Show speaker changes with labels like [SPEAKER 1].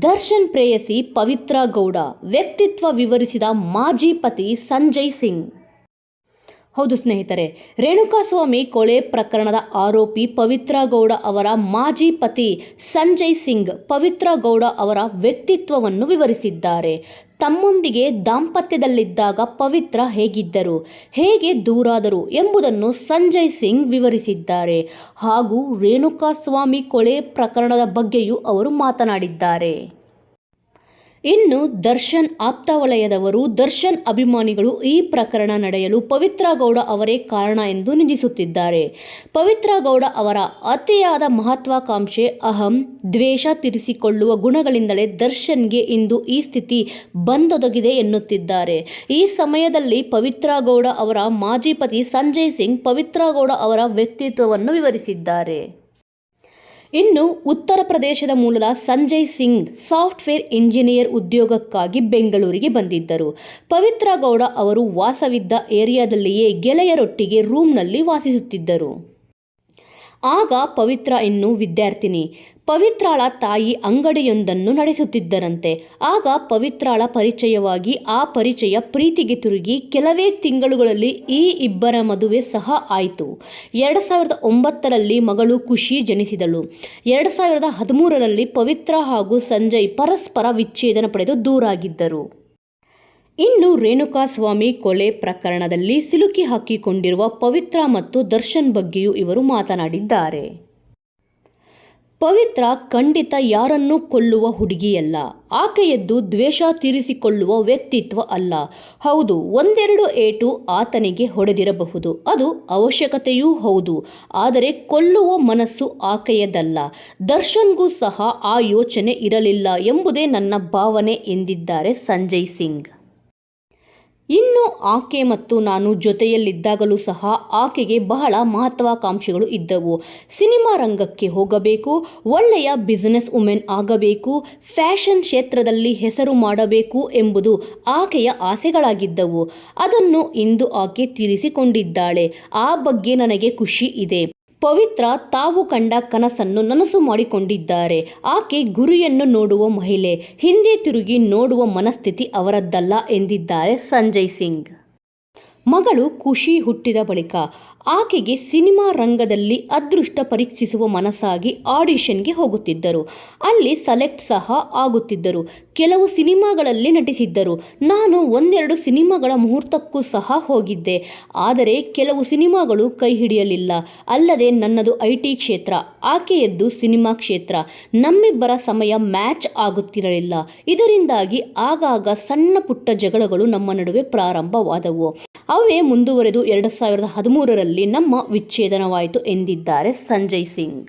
[SPEAKER 1] ದರ್ಶನ್ ಪ್ರೇಯಸಿ ಪವಿತ್ರ ಗೌಡ. ವ್ಯಕ್ತಿತ್ವ ವಿವರಿಸಿದ ಮಾಜಿ ಪತಿ ಸಂಜಯ್ ಸಿಂಗ್. ಹೌದು ಸ್ನೇಹಿತರೆ ರೇಣುಕಾಸ್ವಾಮಿ ಕೊಲೆ ಪ್ರಕರಣದ ಆರೋಪಿ ಪವಿತ್ರ ಗೌಡ ಅವರ ಮಾಜಿ ಪತಿ ಸಂಜಯ್ ಸಿಂಗ್ ಪವಿತ್ರ ಗೌಡ ಅವರ ವ್ಯಕ್ತಿತ್ವವನ್ನು ವಿವರಿಸಿದ್ದಾರೆ. ತಮ್ಮೊಂದಿಗೆ ದಾಂಪತ್ಯದಲ್ಲಿದ್ದಾಗ ಪವಿತ್ರ ಹೇಗಿದ್ದರು, ಹೇಗೆ ದೂರಾದರು ಎಂಬುದನ್ನು ಸಂಜಯ್ ಸಿಂಗ್ ವಿವರಿಸಿದ್ದಾರೆ. ಹಾಗೂ ರೇಣುಕಾಸ್ವಾಮಿ ಕೊಲೆ ಪ್ರಕರಣದ ಬಗ್ಗೆಯೂ ಅವರು ಮಾತನಾಡಿದ್ದಾರೆ. ಇನ್ನು ದರ್ಶನ್ ಆಪ್ತ ವಲಯದವರು, ದರ್ಶನ್ ಅಭಿಮಾನಿಗಳು ಈ ಪ್ರಕರಣ ನಡೆಯಲು ಪವಿತ್ರ ಗೌಡ ಅವರೇ ಕಾರಣ ಎಂದು ನಿಂದಿಸುತ್ತಿದ್ದಾರೆ. ಪವಿತ್ರ ಗೌಡ ಅವರ ಅತಿಯಾದ ಮಹತ್ವಾಕಾಂಕ್ಷೆ ಅಹಂ, ದ್ವೇಷ ತೀರಿಸಿಕೊಳ್ಳುವ ಗುಣಗಳಿಂದಲೇ ದರ್ಶನ್ಗೆ ಇಂದು ಈ ಸ್ಥಿತಿ ಬಂದೊದಗಿದೆ ಎನ್ನುತ್ತಿದ್ದಾರೆ. ಈ ಸಮಯದಲ್ಲಿ ಪವಿತ್ರ ಗೌಡ ಅವರ ಮಾಜಿ ಪತಿ ಸಂಜಯ್ ಸಿಂಗ್ ಪವಿತ್ರ ಗೌಡ ಅವರ ವ್ಯಕ್ತಿತ್ವವನ್ನು ವಿವರಿಸಿದ್ದಾರೆ. ಇನ್ನು ಉತ್ತರ ಪ್ರದೇಶದ ಮೂಲದ ಸಂಜಯ್ ಸಿಂಗ್ ಸಾಫ್ಟ್ವೇರ್ ಇಂಜಿನಿಯರ್ ಉದ್ಯೋಗಕ್ಕಾಗಿ ಬೆಂಗಳೂರಿಗೆ ಬಂದಿದ್ದರು. ಪವಿತ್ರ ಗೌಡ ಅವರು ವಾಸವಿದ್ದ ಏರಿಯಾದಲ್ಲಿಯೇ ಗೆಳೆಯರೊಟ್ಟಿಗೆ ರೂಮ್ನಲ್ಲಿ ವಾಸಿಸುತ್ತಿದ್ದರು. ಆಗ ಪವಿತ್ರ ಇನ್ನು ವಿದ್ಯಾರ್ಥಿನಿ. ಪವಿತ್ರಾಳ ತಾಯಿ ಅಂಗಡಿಯೊಂದನ್ನು ನಡೆಸುತ್ತಿದ್ದರಂತೆ. ಆಗ ಪವಿತ್ರಾಳ ಪರಿಚಯವಾಗಿ ಆ ಪರಿಚಯ ಪ್ರೀತಿಗೆ ತಿರುಗಿ ಕೆಲವೇ ತಿಂಗಳುಗಳಲ್ಲಿ ಈ ಇಬ್ಬರ ಮದುವೆ ಸಹ ಆಯಿತು. ಎರಡು ಸಾವಿರದ ಒಂಬತ್ತರಲ್ಲಿ ಮಗಳು ಖುಷಿ ಜನಿಸಿದಳು. ಎರಡು ಸಾವಿರದ ಹದಿಮೂರರಲ್ಲಿ ಪವಿತ್ರ ಹಾಗೂ ಸಂಜಯ್ ಪರಸ್ಪರ ವಿಚ್ಛೇದನ ಪಡೆದು ದೂರಾಗಿದ್ದರು. ಇನ್ನು ರೇಣುಕಾಸ್ವಾಮಿ ಕೊಲೆ ಪ್ರಕರಣದಲ್ಲಿ ಸಿಲುಕಿ ಹಾಕಿಕೊಂಡಿರುವ ಪವಿತ್ರ ಮತ್ತು ದರ್ಶನ್ ಬಗ್ಗೆಯೂ ಇವರು ಮಾತನಾಡಿದ್ದಾರೆ. ಪವಿತ್ರ ಖಂಡಿತ ಯಾರನ್ನೂ ಕೊಲ್ಲುವ ಹುಡುಗಿಯಲ್ಲ. ಆಕೆಯದ್ದು ದ್ವೇಷ ತೀರಿಸಿಕೊಳ್ಳುವ ವ್ಯಕ್ತಿತ್ವ ಅಲ್ಲ. ಹೌದು, ಒಂದೆರಡು ಏಟು ಆತನಿಗೆ ಹೊಡೆದಿರಬಹುದು. ಅದು ಅವಶ್ಯಕತೆಯೂ ಹೌದು. ಆದರೆ ಕೊಲ್ಲುವ ಮನಸ್ಸು ಆಕೆಯದಲ್ಲ. ದರ್ಶನ್ಗೂ ಸಹ ಆ ಯೋಚನೆ ಇರಲಿಲ್ಲ ಎಂಬುದೇ ನನ್ನ ಭಾವನೆ ಎಂದಿದ್ದಾರೆ ಸಂಜಯ್ ಸಿಂಗ್. ಇನ್ನು ಆಕೆ ಮತ್ತು ನಾನು ಜೊತೆಯಲ್ಲಿದ್ದಾಗಲೂ ಸಹ ಆಕೆಗೆ ಬಹಳ ಮಹತ್ವಾಕಾಂಕ್ಷೆಗಳು ಇದ್ದವು. ಸಿನಿಮಾ ರಂಗಕ್ಕೆ ಹೋಗಬೇಕು, ಒಳ್ಳೆಯ ಬಿಸಿನೆಸ್ ವುಮೆನ್ ಆಗಬೇಕು, ಫ್ಯಾಷನ್ ಕ್ಷೇತ್ರದಲ್ಲಿ ಹೆಸರು ಮಾಡಬೇಕು ಎಂಬುದು ಆಕೆಯ ಆಸೆಗಳಾಗಿದ್ದವು. ಅದನ್ನು ಇಂದು ಆಕೆ ತೀರಿಸಿಕೊಂಡಿದ್ದಾಳೆ. ಆ ಬಗ್ಗೆ ನನಗೆ ಖುಷಿ ಇದೆ. ಪವಿತ್ರ ತಾವು ಕಂಡ ಕನಸನ್ನು ನನಸು ಮಾಡಿಕೊಂಡಿದ್ದಾರೆ. ಆಕೆ ಗುರಿಯನ್ನು ನೋಡುವ ಮಹಿಳೆ, ಹಿಂದೆ ತಿರುಗಿ ನೋಡುವ ಮನಸ್ಥಿತಿ ಅವರದ್ದಲ್ಲ ಎಂದಿದ್ದಾರೆ ಸಂಜಯ್ ಸಿಂಗ್. ಮಗಳು ಖುಷಿ ಹುಟ್ಟಿದ ಬಳಿಕ ಆಕೆಗೆ ಸಿನಿಮಾ ರಂಗದಲ್ಲಿ ಅದೃಷ್ಟ ಪರೀಕ್ಷಿಸುವ ಮನಸ್ಸಾಗಿ ಆಡಿಷನ್ಗೆ ಹೋಗುತ್ತಿದ್ದರು. ಅಲ್ಲಿ ಸೆಲೆಕ್ಟ್ ಸಹ ಆಗುತ್ತಿದ್ದರು. ಕೆಲವು ಸಿನಿಮಾಗಳಲ್ಲಿ ನಟಿಸಿದ್ದರು. ನಾನು ಒಂದೆರಡು ಸಿನಿಮಾಗಳ ಮುಹೂರ್ತಕ್ಕೂ ಸಹ ಹೋಗಿದ್ದೆ. ಆದರೆ ಕೆಲವು ಸಿನಿಮಾಗಳು ಕೈ ಹಿಡಿಯಲಿಲ್ಲ. ಅಲ್ಲದೆ ನನ್ನದು ಐ ಟಿ ಕ್ಷೇತ್ರ, ಆಕೆಯದ್ದು ಸಿನಿಮಾ ಕ್ಷೇತ್ರ. ನಮ್ಮಿಬ್ಬರ ಸಮಯ ಮ್ಯಾಚ್ ಆಗುತ್ತಿರಲಿಲ್ಲ. ಇದರಿಂದಾಗಿ ಆಗಾಗ ಸಣ್ಣ ಪುಟ್ಟ ಜಗಳಗಳು ನಮ್ಮ ನಡುವೆ ಪ್ರಾರಂಭವಾದವು. ಅವೇ ಮುಂದುವರೆದು ಎರಡು ಸಾವಿರದ ಹದಿಮೂರರಲ್ಲಿ ನಮ್ಮ ವಿಚ್ಛೇದನವಾಯಿತು ಎಂದಿದ್ದಾರೆ ಸಂಜಯ್ ಸಿಂಗ್.